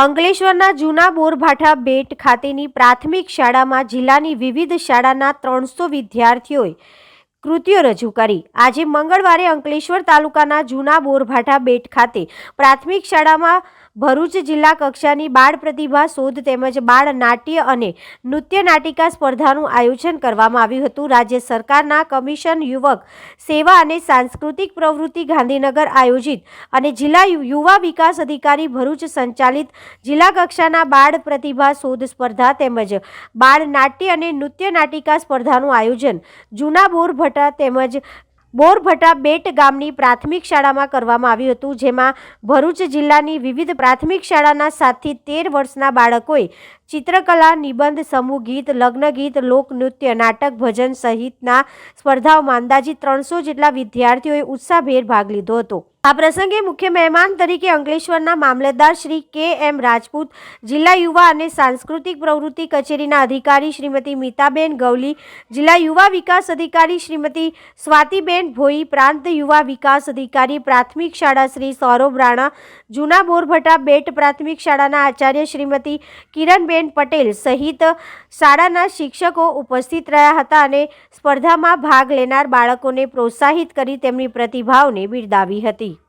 અંકલેશ્વરના જૂના બોરભાઠા બેટ ખાતેની પ્રાથમિક શાળામાં જિલ્લાની વિવિધ શાળાના ત્રણસો વિદ્યાર્થીઓએ કૃતિઓ રજૂ કરી. આજે મંગળવારે અંકલેશ્વર તાલુકાના જૂના બોરભાઠા બેટ ખાતે પ્રાથમિક શાળામાં ભરૂચ જિલ્લા કક્ષાની બાળ પ્રતિભા શોધ તેમજ બાળ નાટ્ય અને નૃત્ય નાટિકા સ્પર્ધાનું આયોજન કરવામાં આવ્યું હતું. રાજ્ય સરકારના કમિશન યુવક સેવા અને સાંસ્કૃતિક પ્રવૃત્તિ ગાંધીનગર આયોજિત અને જિલ્લા યુવા વિકાસ અધિકારી ભરૂચ સંચાલિત જિલ્લા કક્ષાના બાળ પ્રતિભા શોધ સ્પર્ધા તેમજ બાળ નાટ્ય અને નૃત્ય નાટિકા સ્પર્ધાનું આયોજન જૂના બોરભટ્ટા તેમજ બોરભટા બેટ ગામની પ્રાથમિક શાળામાં કરવામાં આવ્યું હતું, જેમાં ભરૂચ જિલ્લાની વિવિધ પ્રાથમિક શાળાના સાતથી તેર વર્ષના બાળકોએ ચિત્રકલા નિબંધ સમૂહ ગીત લગ્ન ગીત લોકનૃત્ય, નાટક, ભજન સહિતના સ્પર્ધાઓમાં અંદાજિત ત્રણસો જેટલા વિદ્યાર્થીઓએ ઉત્સાહભેર ભાગ લીધો હતો. આ પ્રસંગે મુખ્ય મહેમાન તરીકે અંકલેશ્વરના મામલતદાર શ્રી કે એમ રાજપૂત, જિલ્લા યુવા અને સાંસ્કૃતિક પ્રવૃત્તિ કચેરીના અધિકારી શ્રીમતી મીતાબેન ગવલી, જિલ્લા યુવા વિકાસ અધિકારી શ્રીમતી સ્વાતિબેન ભોઈ, પ્રાંત યુવા વિકાસ અધિકારી પ્રાથમિક શાળા શ્રી સૌરભ રાણા, જૂના બોરભટા બેટ પ્રાથમિક શાળાના આચાર્ય શ્રીમતી કિરણબેન પટેલ સહિત શાળાના શિક્ષકો ઉપસ્થિત રહ્યા હતા અને સ્પર્ધામાં ભાગ લેનાર બાળકોને પ્રોત્સાહિત કરી તેમની પ્રતિભાઓને બિરદાવી હતી.